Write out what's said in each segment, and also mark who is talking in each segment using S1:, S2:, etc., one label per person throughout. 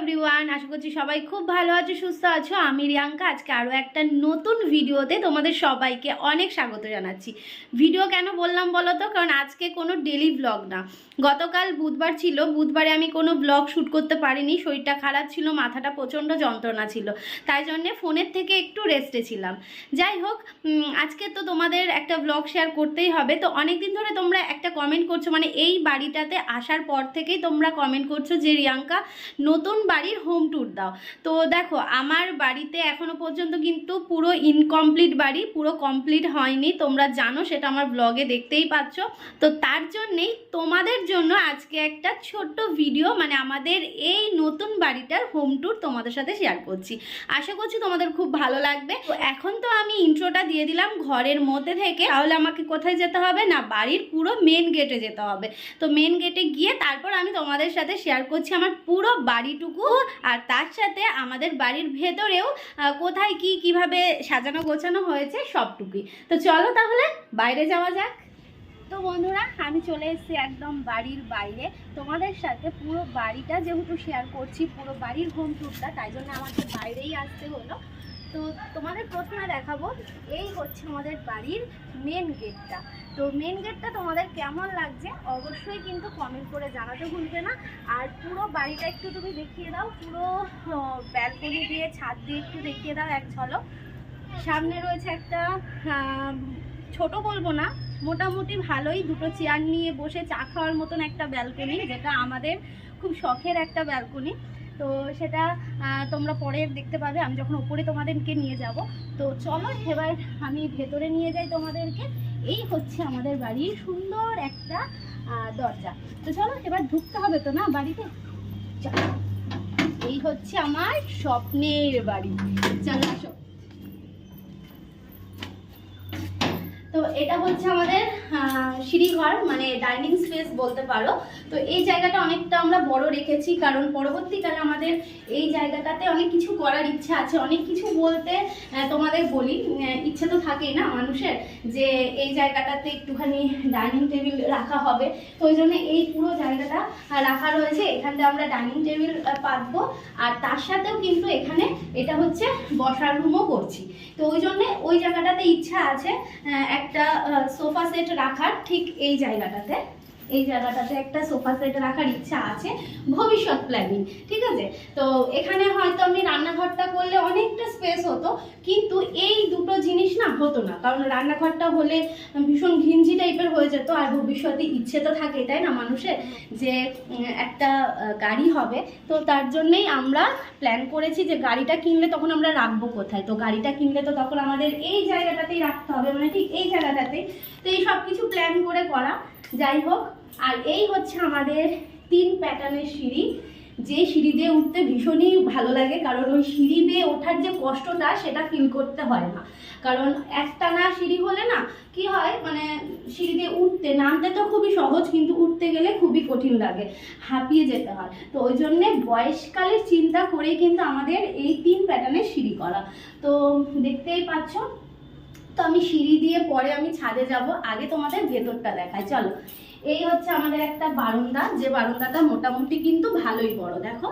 S1: Everyone আশা করছি সবাই খুব ভালো আছো, সুস্থ আছো। আমি রিয়াঙ্কা, আজকে আরও একটা নতুন ভিডিওতে তোমাদের সবাইকে অনেক স্বাগত জানাচ্ছি। ভিডিও কেন বললাম বলো তো কারণ আজকে কোনো ডেলি ব্লগ না। গতকাল বুধবার ছিল, বুধবারে আমি কোনো ব্লগ শ্যুট করতে পারিনি। শরীরটা খারাপ ছিল, মাথাটা প্রচণ্ড যন্ত্রণা ছিল। তাই জন্যে ফোনের থেকে একটু রেস্টে ছিলাম। যাই হোক আজকে তো তোমাদের একটা ব্লগ শেয়ার করতেই হবে। তো অনেক দিন ধরে তোমরা একটা কমেন্ট করছ মানে এই বাড়িটাতে আসার পর থেকেই তোমরা কমেন্ট করছ যে, রিয়াঙ্কা, নতুন বাড়ির হোম ট্যুর দাও। তো দেখো, আমার বাড়িতে এখনও পর্যন্ত কিন্তু পুরো ইনকমপ্লিট বাড়ি, পুরো কমপ্লিট হয়নি। তোমরা জানো, সেটা আমার ব্লগে দেখতেই পাচ্ছ। তো তার জন্যেই তোমাদের জন্য আজকে একটা ছোট্ট ভিডিও মানে আমাদের এই নতুন বাড়িটার হোম ট্যুর তোমাদের সাথে শেয়ার করছি। আশা করছি তোমাদের খুব ভালো লাগবে। তো এখন তো আমি ইন্ট্রোটা দিয়ে দিলাম ঘরের মধ্যে থেকে। তাহলে আমাকে কোথায় যেতে হবে? না, বাড়ির পুরো মেন গেটে যেতে হবে। তো মেন গেটে গিয়ে তারপর আমি তোমাদের সাথে শেয়ার করছি আমার পুরো বাড়িটুকু। আর তার সাথে আমাদের বাড়ির ভেতরেও কোথায় কি কীভাবে সাজানো গোছানো হয়েছে সবটুকুই। তো চলো তাহলে বাইরে যাওয়া যাক। তো বন্ধুরা, আমি চলে এসেছি একদম বাড়ির বাইরে। তোমাদের সাথে পুরো বাড়িটা যেহেতু শেয়ার করছি, পুরো বাড়ির হোম ট্যুরটা তাই জন্য আমাকে বাইরেই আসতে হলো। তো তোমাদের প্রথমে দেখাবো, এই হচ্ছে আমাদের বাড়ির মেন গেটটা তো মেন গেটটা তোমাদের কেমন লাগছে অবশ্যই কিন্তু কমেন্ট করে জানাতে ভুলবে না। আর পুরো বাড়িটা একটু তুমি দেখিয়ে দাও, পুরো ব্যালকনি দিয়ে, ছাদ দিয়ে একটু দেখিয়ে দাও এক ঝলক। সামনে রয়েছে একটা ছোট বলব না, মোটামুটি ভালোই দুটো চেয়ার নিয়ে বসে চা খাওয়ার মতন একটা ব্যালকনি যেটা আমাদের খুব শখের একটা ব্যালকনি তো সেটা তোমরা পরে দেখতে পাবে। আমি যখন ওপরে তোমাদেরকে নিয়ে যাব। তো চলো এবার আমি ভেতরে নিয়ে যাই তোমাদেরকে। এই হচ্ছে আমাদের বাড়ির সুন্দর একটা দরজা। তো চলো এবার ঢুকতে হবে তো না বাড়িতে? চলো। এই হচ্ছে আমার স্বপ্নের বাড়ি। চলো এটা হচ্ছে আমাদের সিঁড়িঘর মানে ডাইনিং স্পেস বলতে পারো। তো এই জায়গাটা অনেকটা আমরা বড় রেখেছি কারণ পরবর্তীকালে আমাদের এই জায়গাটাতে অনেক কিছু করার ইচ্ছা আছে। অনেক কিছু বলতে তোমাদের বলি ইচ্ছে তো থাকেই না মানুষের যে এই জায়গাটাতে একটুখানি ডাইনিং টেবিল রাখা হবে। তো ওই জন্য এই পুরো জায়গাটা রাখা রয়েছে। এখানটা আমরা ডাইনিং টেবিল পাতবো। আর তার সাথেও কিন্তু এখানে এটা হচ্ছে বসার রুমও করছি। তো ওই জন্যে ওই জায়গাটাতে ইচ্ছা আছে আহ, একটা সোফা সেট রাখার ঠিক এই জায়গাটাতে। এই জায়গাটাতে একটা সোফা সেট রাখার ইচ্ছা আছে, ভবিষ্যৎ প্ল্যানিং ঠিক আছে? তো এখানে হয়তো আমি রান্নাঘরটা করলে অনেকটা স্পেস হতো, কিন্তু এই দুটো জিনিস না হতো না। কারণ রান্নাঘরটা হলে ভীষণ ঘিঞ্জি টাইপের হয়ে যেত, আর ভবিষ্যতে ইচ্ছে তো থাকে তাই না, মানুষের? যে একটা গাড়ি হবে, তো তার জন্যেই আমরা প্ল্যান করেছি যে গাড়িটা কিনলে তখন আমরা রাখব কোথায়? তো গাড়িটা কিনলে তো তখন আমাদের এই জায়গাটাতেই রাখতে হবে মানে ঠিক এই জায়গাটাতেই। তো এই সব কিছু প্ল্যান করে করা। যাই হোক আর এই হচ্ছে আমাদের তিন প্যাটার্নের সিঁড়ি। যে সিঁড়ি দিয়ে উঠতে ভীষণই ভালো লাগে, কারণ ওই সিঁড়ি দিয়ে ওঠার যে কষ্টটা সেটা ফিল করতে হয় না। কারণ একটানা সিঁড়ি হলে না কি হয় মানে সিঁড়ি দিয়ে উঠতে, নামতে তো খুবই সহজ, কিন্তু উঠতে গেলে খুবই কঠিন লাগে, হাঁপিয়ে যেতে হয়। তো ওই জন্যে বয়সকালের চিন্তা করেই কিন্তু আমাদের এই তিন প্যাটার্নের সিঁড়ি করা। তো দেখতেই পাচ্ছ, তো আমি সিঁড়ি দিয়ে পরে আমি ছাদে যাব, আগে তোমাদের ভেতরটা দেখাই, চলো। এই হচ্ছে আমাদের একটা বারান্দা যে বারান্দাটা মোটামুটি কিন্তু ভালোই বড় দেখো।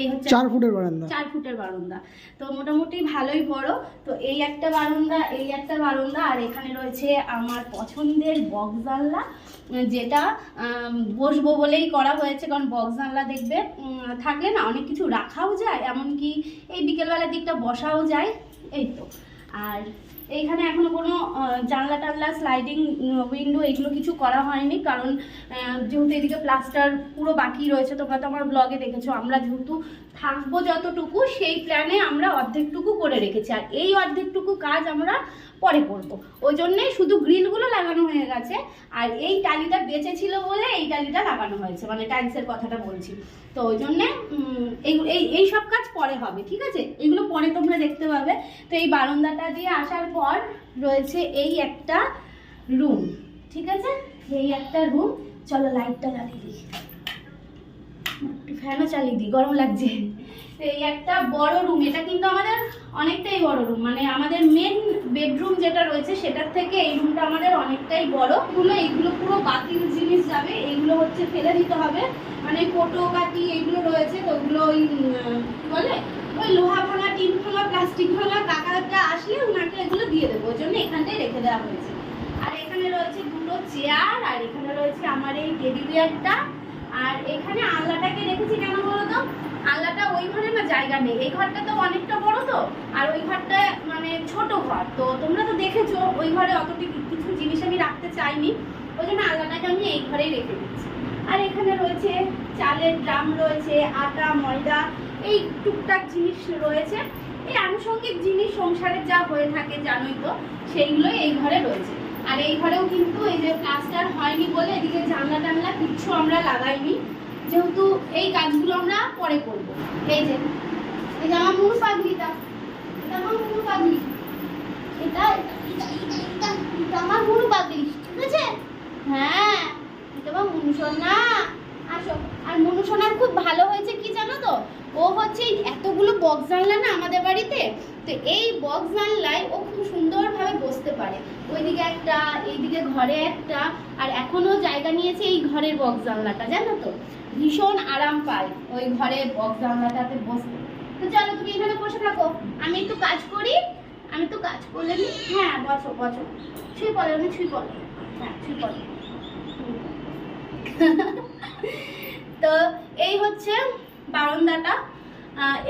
S1: এই হচ্ছে
S2: চার ফুটের বারান্দা।
S1: চার ফুটের বারান্দা। তো মোটামুটি ভালোই বড়। তো এই একটা বারান্দা এই একটা বারান্দা আর এখানে রয়েছে আমার পছন্দের বক্স জানলা যেটা বসবো বলেই করা হয়েছে কারণ বক্স জানলা দেখবে থাকলে না অনেক কিছু রাখাও যায় এমনকি এই বিকেলবেলার দিকটা বসাও যায় এই তো। আর এইখানে এখনও কোনো জানলা টানলা স্লাইডিং উইন্ডো এগুলো কিছু করা হয়নি, কারণ যেহেতু এদিকে প্লাস্টার পুরো বাকি রয়েছে, তোমরা তো আমার ব্লগে দেখেছ, আমরা যেহেতু থাকব যতটুকু, সেই প্ল্যানে আমরা অর্ধেকটুকু করে রেখেছি। আর এই অর্ধেকটুকু কাজ আমরা পরে করব। ওই জন্যে শুধু গ্রিলগুলো লাগানো হয়ে গেছে, আর এই টালিটা বেঁচে ছিল বলে এই টালিটা লাগানো হয়েছে মানে টাইলসের কথাটা বলছি। তো ওই জন্যে এই এই সব কাজ পরে হবে, ঠিক আছে? এগুলো পরে তোমরা দেখতে পাবে। তো এই বারান্দাটা দিয়ে আসার পর রয়েছে এই একটা রুম ঠিক আছে? এই একটা রুম চলো লাইটটা জ্বালিয়ে দিই। ফ্যানও চালিয়ে দিই, গরম লাগছে। এই একটা বড় রুম এটা কিন্তু আমাদের অনেকটাই বড় রুম মানে আমাদের মেন বেডরুম যেটা রয়েছে সেটার থেকে এই রুমটা আমাদের অনেকটাই বড়। গুলো এইগুলো পুরো বাতিল জিনিস যাবে, এইগুলো হচ্ছে ফেলে দিতে হবে। মানে কোটো কাটি এইগুলো রয়েছে তো ওগুলো ওই বলে? ওই লোহা ভাঙা টিন ভাঙা প্লাস্টিক ভাঙা কাকাটা আসলে ওনাকে এগুলো দিয়ে দেবো, ওই জন্য এখানটাই রেখে দেওয়া হয়েছে। আর এখানে রয়েছে দুটো চেয়ার আর এখানে রয়েছে আমার এই টেডি বিয়ারটা আর এখানে আলনাটাকে রেখেছি কেন বলো তো আলনাটা ওই ঘরে না জায়গা নেই। এই ঘরটা তো অনেকটা বড় তো, আর ওই ঘরটা মানে ছোট ঘর। তো তোমরা তো দেখেছ, ওই ঘরে অতটি কিছু জিনিস আমি রাখতে চাইনি। ওই জন্য আলনাটাকে আমি এই ঘরেই রেখে দিচ্ছি। আর এখানে রয়েছে চালের ড্রাম রয়েছে, আটা, ময়দা, এই টুকটাক জিনিস রয়েছে। এই আনুষঙ্গিক জিনিস সংসারে যা হয়ে থাকে জানোই তো, সেইগুলোই এই ঘরে রয়েছে। আর এই ঘরেও কিন্তু এই যে প্লাস্টার হয়নি বলে এদিকে জানলা টানলা কিচ্ছু আমরা লাগাইনি। যেহেতু এই কাজগুলো আমরা পরে করব। এই যে এই যে আমার মুরু পাগলিটা এটা আমার মুরু পাগলি এটা এটা আমার মুরু পাগলি ঠিক আছে? হ্যাঁ এটা আমার মুনুসোনা আসো, আর মুনুসোনার খুব ভালো হয়েছে কি জানো তো? ও হচ্ছে এতগুলো বক্স জানলা না আমাদের বাড়িতে তো এই বক্স জানলায় ও খুব সুন্দরভাবে বসতে পারে। ওইদিকে একটা, এইদিকে ঘরে একটা, আর এখনও জায়গা নিয়েছে এই ঘরের বক্স জানলাটা, জানো তো? ভীষণ আরাম পায় ওই ঘরের বক্স জানলাটাতে বসতে। তো চলো, তুমি এখানে বসে থাকো। আমি একটু কাজ করি। আমি তো কাজ করলে হ্যাঁ বসো বসো। ছুঁই পড়ে, আমি ছুঁই পড়ে। হ্যাঁ ছুঁই পড়ে। তো এই হচ্ছে বারান্দাটা।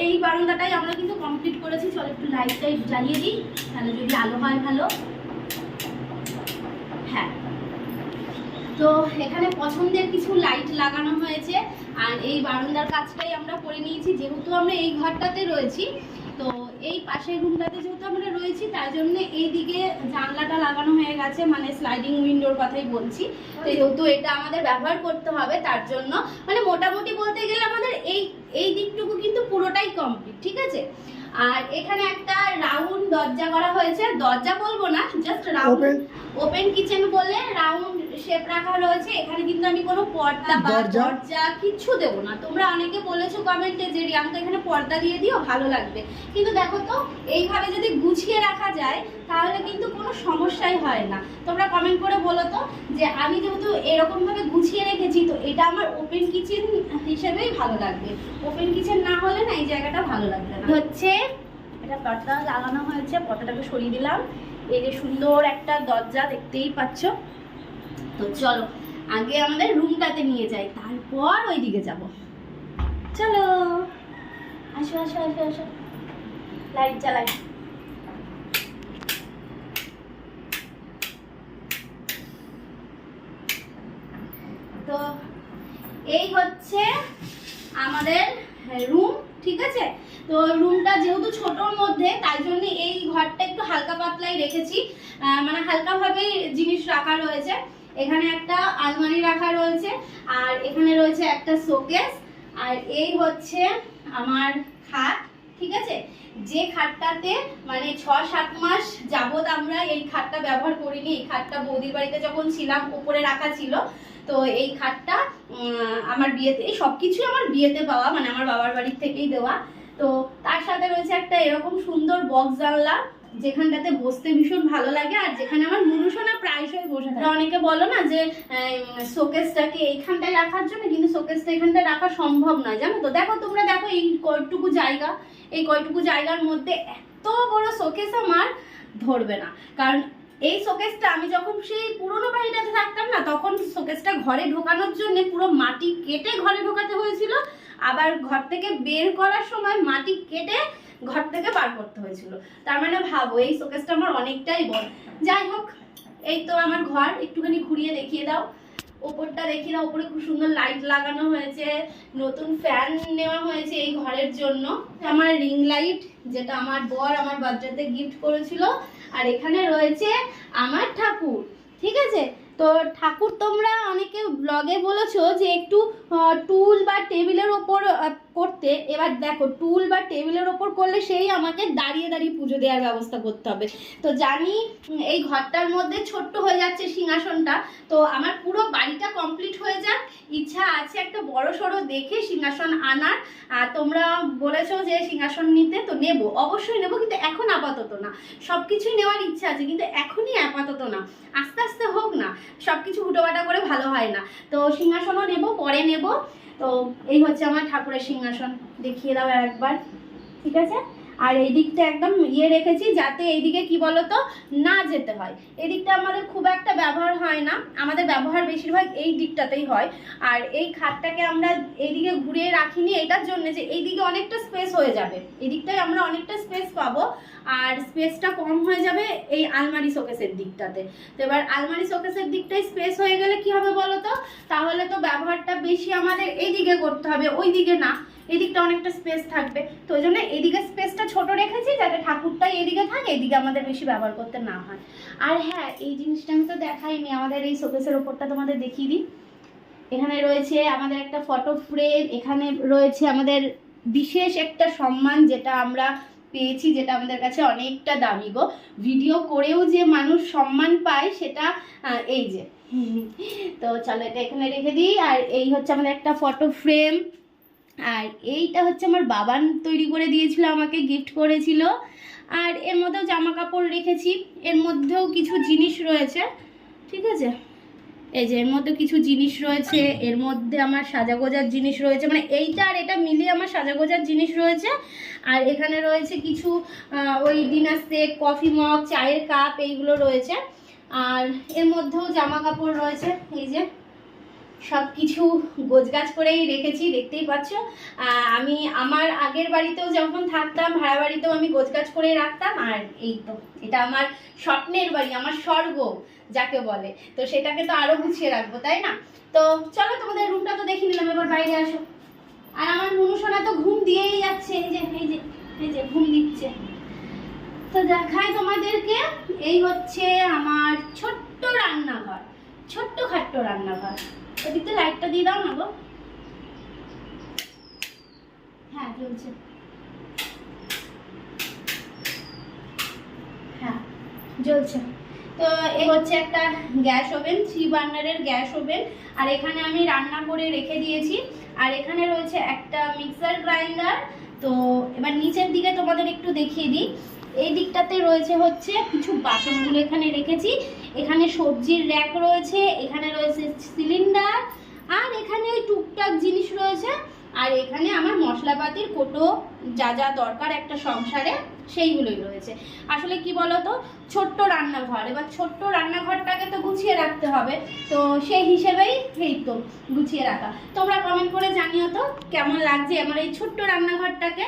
S1: এই বারান্দাটাই আমরা কিন্তু কমপ্লিট করেছি। চলো একটু লাইট টাইট জ্বালিয়ে দিই, তাহলে যদি আলো হয় ভালো। হ্যাঁ। তো এখানে পছন্দের কিছু লাইট লাগানো হয়েছে, আর এই বারান্দার কাজটাই আমরা করে নিয়েছি। যেহেতু আমরা এই ঘরটাতে রয়েছি, তো এই পাশের রুমটাতে যেহেতু আমরা রয়েছি তার জন্য এইদিকে জানলাটা লাগানো হয়ে গেছে মানে স্লাইডিং উইন্ডোর কথাই বলছি। তো যেহেতু এটা আমাদের ব্যবহার করতে হবে তার জন্য। মানে মোটামুটি বলতে গেলে আমাদের এই এই দিকটুকু কিন্তু পুরোটাই কমপ্লিট ঠিক আছে? আর এখানে একটা রাউন্ড দরজা করা হয়েছে। দরজা বলব না জাস্ট রাউন্ড ওপেন কিচেন বলে রাউন্ড শেপ রাখা রয়েছে এখানে কিন্তু আমি কোনো পর্দা বা
S2: দরজা?
S1: কিচ্ছু দেবো না। তোমরা অনেকে বলেছ কমেন্টে যে রিয়াঙ্কা এখানে পর্দা দিয়ে দিও ভালো লাগবে। কিন্তু দেখো তো এইভাবে যদি গুছিয়ে রাখা যায় তাহলে কিন্তু কোনো সমস্যাই হয় না। তোমরা কমেন্ট করে বলো তো যে আমি যেহেতু এরকম ভাবে গুছিয়ে রেখেছি তো এটা আমার ওপেন কিচেন হিসেবেই ভালো লাগবে। ওপেন কিচেন না হলে না এই জায়গাটা ভালো লাগবে না। হচ্ছে এটা পর্দা লাগানো হয়েছে পর্দাটাকে সরিয়ে দিলাম। এই যে সুন্দর একটা দরজা দেখতেই পাচ্ছ। তো চলো, আগে আমাদের রুমটাতে নিয়ে যাই, তারপর ওইদিকে যাব। চলো। আসো আসো আসো আসো। লাইট জ্বালাই। তো এই হচ্ছে আমাদের রুম ঠিক আছে? তো রুমটা যেহেতু ছোটোর মধ্যে, তাই জন্য এই ঘরটা একটু হালকা পাতলাই রেখেছি। মানে হালকাভাবে জিনিস রাখা রয়েছে। এখানে একটা আলমারি রাখা রয়েছে, আর এখানে রয়েছে একটা শোকেস, আর এই হচ্ছে আমার খাট, ঠিক আছে? যে খাটটাতে মানে ছ সাত মাস যাবত আমরা এই খাটটা ব্যবহার করিনি, এই খাটটা বৌদির বাড়িতে যখন ছিলাম, উপরে রাখা ছিল, তো এই খাটটা আমার বিয়েতে, এই সব কিছুই আমার বিয়েতে পাওয়া মানে আমার বাবার বাড়ির থেকেই দেওয়া। তো তার সাথে রয়েছে একটা এরকম সুন্দর বক্স জানলা যেখানটাতে বসতে ভীষণ ভালো লাগে আর যেখানে আমার মনুষনা প্রায়শই বসে থাকে। অনেকে বলো না যে শোকেসটাকে এইখানটায় রাখার জন্য কিন্তু শোকেসটা এখানটায় রাখা সম্ভব নয়, জানো তো? দেখো, তোমরা দেখো এই কয়টুকু জায়গা, এই কয়টুকু জায়গার মধ্যে এত বড় শোকেস আমার ধরবে না। কারণ এই শোকেসটা আমি যখন সেই পুরোনো বাড়িটাতে থাকতাম না, তখন শোকেসটা ঘরে ঢোকানোর জন্য পুরো মাটি কেটে ঘরে ঢোকাতে হয়েছিল। আবার ঘর থেকে বের করার সময় মাটি কেটে ঘর থেকে বার করতে হয়েছিল। তার মানে ভাবো, এই শোকেসটা আমার অনেকটাই বড়। যাই হোক, এই তো আমার ঘর, একটুখানি ঘুরিয়ে দেখিয়ে দাও। ওপরটা দেখিয়ে দাও, ওপরে খুব সুন্দর লাইট লাগানো হয়েছে, নতুন ফ্যান নেওয়া হয়েছে এই ঘরের জন্য। আমার রিং লাইট যেটা আমার বর আমার বার্থডেতে গিফট করেছিল, আর এখানে রয়েছে আমার ঠাকুর, ঠিক আছে? তো ঠাকুর তোমরা অনেকে ব্লগে বলেছ যে একটু টুল বা টেবিলের ওপর করতে, এবার দেখো, টুল বা টেবিলের ওপর করলে সেই আমাকে দাঁড়িয়ে দাঁড়িয়ে পুজো দেওয়ার ব্যবস্থা করতে হবে। তো জানি এই ঘরটার মধ্যে ছোট্ট হয়ে যাচ্ছে সিংহাসনটা, তো আমার পুরো বাড়িটা কমপ্লিট হয়ে যাক। ইচ্ছা আছে একটা বড় সড়ো দেখে সিংহাসন আনার। আর তোমরা বলেছ যে সিংহাসন নিতে, তো নেব। অবশ্যই নেব, কিন্তু এখন আপাতত না। সব কিছুই নেওয়ার ইচ্ছা আছে, কিন্তু এখনই আপাতত না। আস্তে আস্তে হোক না সব কিছু হুটোপাটা করে ভালো হয় না। তো সিংহাসনও নেব, পরে নেব। তো এই হচ্ছে আমার ঠাকুরের সিংহাসন। দেখিয়ে দাও একবার, ঠিক আছে? আর এই দিকটা একদম ইয়ে রেখেছি যাতে এইদিকে কি বলতো, না যেতে হয়। এই দিকটা আমাদের খুব একটা ব্যবহার হয় না। আমাদের ব্যবহার বেশিরভাগ এই দিকটাতেই হয়। আর এই খাটটাকে আমরা এইদিকে ঘুরিয়ে রাখিনি এটার জন্য যে এইদিকে অনেকটা স্পেস হয়ে যাবে। এই দিকটায় আমরা অনেকটা স্পেস পাবো। আর স্পেসটা কম হয়ে যাবে এই আলমারি শোকেসের দিকটাতে। তো এবার আলমারি শোকেসের দিকটায় স্পেস হয়ে গেলে কি হবে বলো তো? তাহলে তো ব্যবহারটা বেশি আমাদের এইদিকে করতে হবে ওই দিকে না। এদিকটা অনেকটা স্পেস থাকবে। তো ওই জন্য এদিকে স্পেসটা ছোট রেখেছি যাতে ঠাকুরটাই এদিকে থাকে, এদিকে আমাদের বেশি ব্যবহার করতে না হয়। আর হ্যাঁ এই জিনিসটা আমি তো দেখাইনি আমাদের এই শোকেসের ওপরটা তোমাদের দেখিয়ে দিই। এখানে রয়েছে আমাদের একটা ফটো ফ্রেম, এখানে রয়েছে আমাদের বিশেষ একটা সম্মান যেটা আমরা পেয়েছি, যেটা আমাদের কাছে অনেকটা দামি গো। ভিডিও করেও যে মানুষ সম্মান পায়, সেটা এই যে। তো চলো এটা এখানে রেখে দিই, আর এই হচ্ছে আমাদের একটা ফটো ফ্রেম আর এইটা হচ্ছে আমার বাবান তৈরি করে দিয়েছিল, আমাকে গিফট করেছিল। আর এর মধ্যেও জামা কাপড় রেখেছি, এর মধ্যেও কিছু জিনিস রয়েছে, ঠিক আছে? এই যে এর মধ্যে কিছু জিনিস রয়েছে, এর মধ্যে আমার সাজাগোজার জিনিস রয়েছে মানে এইটা আর এটা মিলিয়ে আমার সাজাগোজার জিনিস রয়েছে। আর এখানে রয়েছে কিছু ওই ডিনার সেট, কফি মগ, চায়ের কাপ, এইগুলো রয়েছে। আর এর মধ্যেও জামা কাপড় রয়েছে, এই যে। সব কিছু গোছগাছ করেই রেখেছি, দেখতেই পাচ্ছ। আমি আমার আগের বাড়িতেও যখন থাকতাম, ভাড়া বাড়িতেও আমি গোছগাছ করে রাখতাম। আর এই তো, এটা আমার স্বপ্নের বাড়ি, আমার স্বর্গ, যাকে বলে। তো সেটাকে তো আরও গুছিয়ে রাখব, তাই না? তো চলো, তোমাদের রুমটা তো দেখে নিলাম, এবার বাইরে আসো। আর আমার মনুষোনা তো ঘুম দিয়েই যাচ্ছে, এই যে এই যে এই যে, ঘুম দিচ্ছে। তো দেখায় তোমাদেরকে, এই হচ্ছে আমার ছোট্ট রান্নাঘর ছোট্ট খাট্ট রান্নাঘর। এদিকে লাইটটা দিয়ে দাও না গো। হ্যাঁ জ্বলছে হ্যাঁ জ্বলছে তো এই হচ্ছে একটা গ্যাস ওভেন থ্রি বার্নারের গ্যাস ওভেন। আর এখানে আমি রান্না করে রেখে দিয়েছি। আর এখানে রয়েছে একটা মিক্সার গ্রাইন্ডার তো এবার নিচের দিকে তোমাদের একটু দেখিয়ে দিই। এই দিকটাতে রয়েছে হচ্ছে কিছু বাসনগুলো এখানে রেখেছি। এখানে সবজির র্যাক রয়েছে, এখানে রয়েছে সিলিন্ডার, আর এখানে ওই টুকটাক জিনিস রয়েছে। আর এখানে আমার মশলাপাতির কোটো, যা যা দরকার একটা সংসারে, সেইগুলোই রয়েছে। আসলে কি বলতো, ছোট্ট রান্নাঘর, এবার ছোট্ট রান্নাঘরটাকে তো গুছিয়ে রাখতে হবে। তো সেই হিসেবেই এই তো গুছিয়ে রাখা। তোমরা কমেন্ট করে জানিও তো, কেমন লাগছে আমার এই ছোট্ট রান্নাঘরটাকে?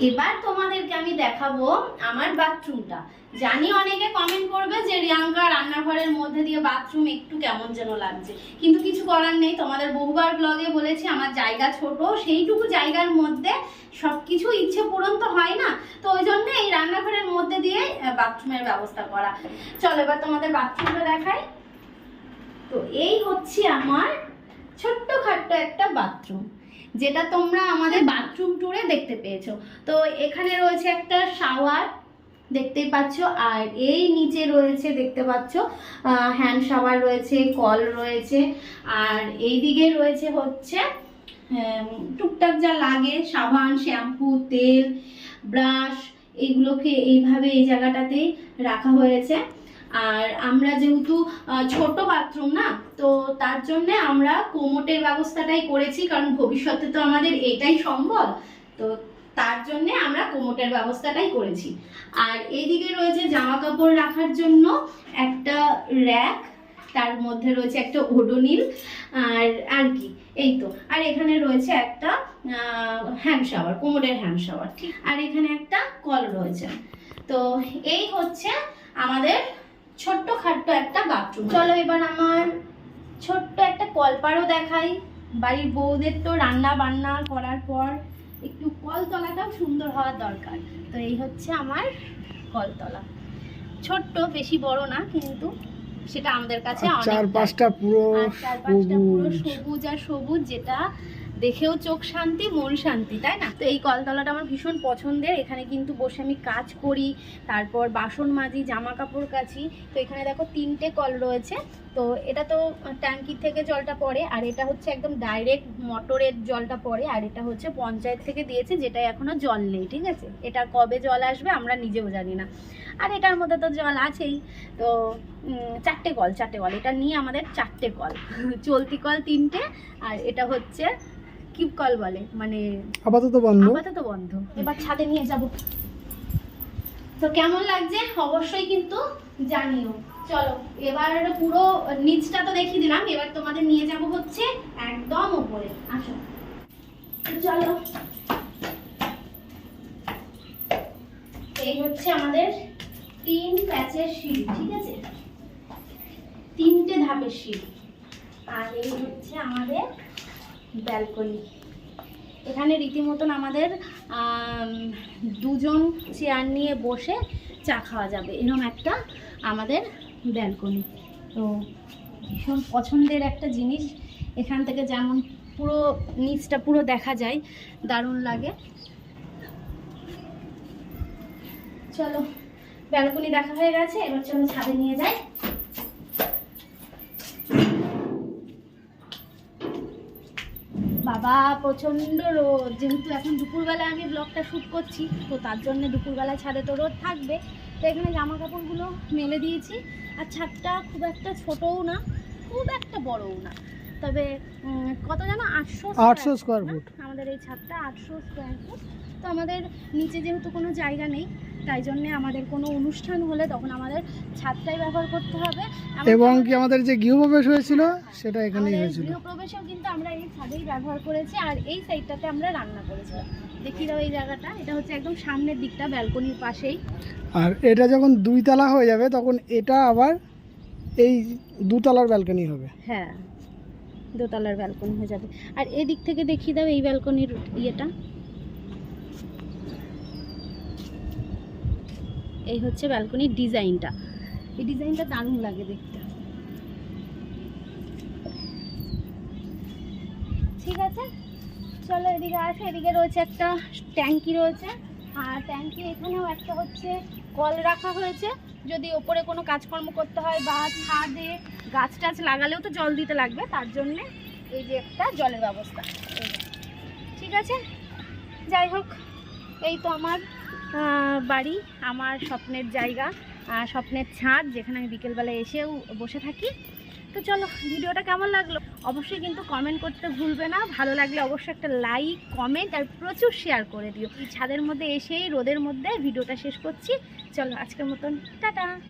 S1: এবার তোমাদেরকে আমি দেখাবো আমার বাথরুমটা। জানি অনেকে কমেন্ট করবে যে, রিয়াঙ্কা রান্নাঘরের মধ্যে দিয়ে বাথরুম একটু কেমন যেন লাগছে। কিন্তু কিছু করার নেই, তোমাদের বহুবার ব্লগে বলেছি, আমার জায়গা ছোট, সেইটুকু জায়গার মধ্যে সবকিছু ইচ্ছে পূরণ তো হয় না। তো ওই জন্য এই রান্নাঘরের মধ্যে দিয়ে বাথরুমের ব্যবস্থা করা। চলো, এবার তোমাদের বাথরুমটা দেখাই। তো এই হচ্ছে আমার ছোট্ট খাট্ট একটা বাথরুম। যেটা তোমরা আমাদের বাথরুম ট্যুরে দেখতে পেয়েছ। তো এখানে রয়েছে একটা শাওয়ার দেখতেই পাচ্ছ। আর এই নিচে রয়েছে, দেখতে পাচ্ছ হ্যান্ড শাওয়ার রয়েছে, কল রয়েছে। আর এই দিকে রয়েছে হচ্ছে টুকটাক যা লাগে, সাবান শ্যাম্পু তেল ব্রাশ এইগুলোকে এইভাবে এই জায়গাটাতে রাখা হয়েছে। আর আমরা যেহেতু ছোট বাথরুম না, তো তার জন্য আমরা কোমোটের ব্যবস্থাটাই করেছি, কারণ ভবিষ্যতে তো আমাদের এটাই সম্ভব। তো তার জন্য আমরা কোমোটের ব্যবস্থাটাই করেছি। আর এইদিকে রয়েছে জামা কাপড় রাখার জন্য একটা র্যাক তার মধ্যে রয়েছে একটা ওডোনিল আর আর কি, এই তো। আর এখানে রয়েছে একটা হ্যান্ড শাওয়ার কোমোটের হ্যান্ড শাওয়ার আর এখানে একটা কল রয়েছে। তো এই হচ্ছে আমাদের ছোট্ট খাট্ট একটা বাথরুম চলো এবার আমার ছোট্ট একটা কলপারও দেখাই। বাড়ির বউদের তো রান্না বান্না করার পর একটু কলতলাটাও সুন্দর হওয়ার দরকার। তো এই হচ্ছে আমার কলতলা। ছোট্ট বেশি বড় না কিন্তু সেটা আমাদের কাছে অনেক
S2: চারপাশটা পুরো
S1: আর চারপাশটা পুরো
S2: সবুজ
S1: আর সবুজ যেটা দেখেও চোখ শান্তি, মন শান্তি, তাই না? তো এই কলতলাটা আমার ভীষণ পছন্দের। এখানে কিন্তু বসে আমি কাজ করি, তারপর বাসন মাজি জামা কাপড় কাচি। তো এখানে দেখো তিনটে কল রয়েছে। তো এটা তো ট্যাঙ্কির থেকে জলটা পড়ে, আর এটা হচ্ছে একদম ডাইরেক্ট মোটরের জলটা পড়ে, আর এটা হচ্ছে পঞ্চায়েত থেকে দিয়েছে যেটা এখনও জল নেই, ঠিক আছে? এটা কবে জল আসবে আমরা নিজেও জানি না। আর এটার মধ্যে তো জল আছেই। তো চারটে কল চারটে কল। এটা নিয়ে আমাদের চারটে কল। চলতি কল তিনটে, আর এটা হচ্ছে কিপ কল বলে মানে
S2: আপাতত বন্ধ।
S1: আপাতত বন্ধ। এবার ছাদে নিয়ে যাব। তো কেমন লাগছে? অবশ্যই কিন্তু জানিও। চলো এবার পুরো নিচটা তো দেখিয়ে দিলাম। এবার তোমাদের নিয়ে যাব হচ্ছে একদম উপরে। আসো। চলো। এই হচ্ছে আমাদের তিন প্যাচের সিঁড়ি ঠিক আছে? তিনটে ধাপের সিঁড়ি। আর এই হচ্ছে আমাদের ব্যালকনি। এখানে রীতিমতন আমাদের দুজন চেয়ার নিয়ে বসে চা খাওয়া যাবে এরকম একটা আমাদের ব্যালকনি। তো ভীষণ পছন্দের একটা জিনিস। এখান থেকে যেমন পুরো নিচটা পুরো দেখা যায়, দারুণ লাগে। চলো, ব্যালকনি দেখা হয়ে গেছে, এবার চলো ছাদে নিয়ে যাই। বাবা প্রচণ্ড রোদ। যেহেতু এখন দুপুরবেলা আমি ব্লগটা শ্যুট করছি তো তার জন্য দুপুরবেলা ছাদে তো রোদ থাকবে। তো এখানে জামা কাপড়গুলো মেলে দিয়েছি। আর ছাদটা খুব একটা ছোটও না খুব একটা বড়ও না। তবে কত যেন আটশো
S2: আটশো স্কোয়ার ফুট
S1: আমাদের এই ছাদটা আটশো স্কোয়ার ফুট তো আমাদের নিচে যেহেতু কোনো জায়গা নেই তাই জন্যে আমাদের কোনো অনুষ্ঠান হলে তখন আমাদের ছাদটাই ব্যবহার করতে হবে।
S2: এবং কি আমাদের যে গৃহপ্রবেশ হয়েছিল সেটা এখানেই হয়েছিল।
S1: গৃহপ্রবেশেও কিন্তু আমরা এই ছাদেই ব্যবহার করেছি আর এই সাইডটাতে আমরা রান্না করেছিলাম দেখি দাও এই জায়গাটা এটা হচ্ছে একদম সামনের দিকটা ব্যালকনির পাশেই।
S2: আর এটা যখন দুই তলা হয়ে যাবে তখন এটা আবার এই দুতলার ব্যালকনি হবে।
S1: হ্যাঁ দোতলার ব্যালকনি হয়ে যাবে। আর এদিক থেকে দেখিয়ে দাও এই ব্যালকনির ইয়েটা। এই হচ্ছে ব্যালকনির ডিজাইনটা এই ডিজাইনটা দারুণ লাগে দেখতে। ঠিক আছে? চলো এদিকে আছে এদিকে রয়েছে একটা ট্যাঙ্কি রয়েছে। আর ট্যাঙ্কি এখানেও একটা হচ্ছে কল রাখা হয়েছে। যদি ওপরে কোনো কাজকর্ম করতে হয় বা ছাদে গাছ টাছ লাগালেও তো জল দিতে লাগবে, তার জন্যে এই যে একটা জলের ব্যবস্থা। ঠিক আছে? যাই হোক, এই তো আমার বাড়ি, আমার স্বপ্নের জায়গা স্বপ্নের ছাদ, যেখানে আমি বিকেলবেলা এসেও বসে থাকি। তো চলো, ভিডিওটা কেমন লাগল? অবশ্যই কিন্তু কমেন্ট করতে ভুলবে না। ভালো লাগলে অবশ্যই একটা লাইক কমেন্ট আর প্রচুর শেয়ার করে দিও। ছাদের মধ্যে এসেই, রোদের মধ্যে ভিডিওটা শেষ করছি। চলো, আজকের মতন, টাটা!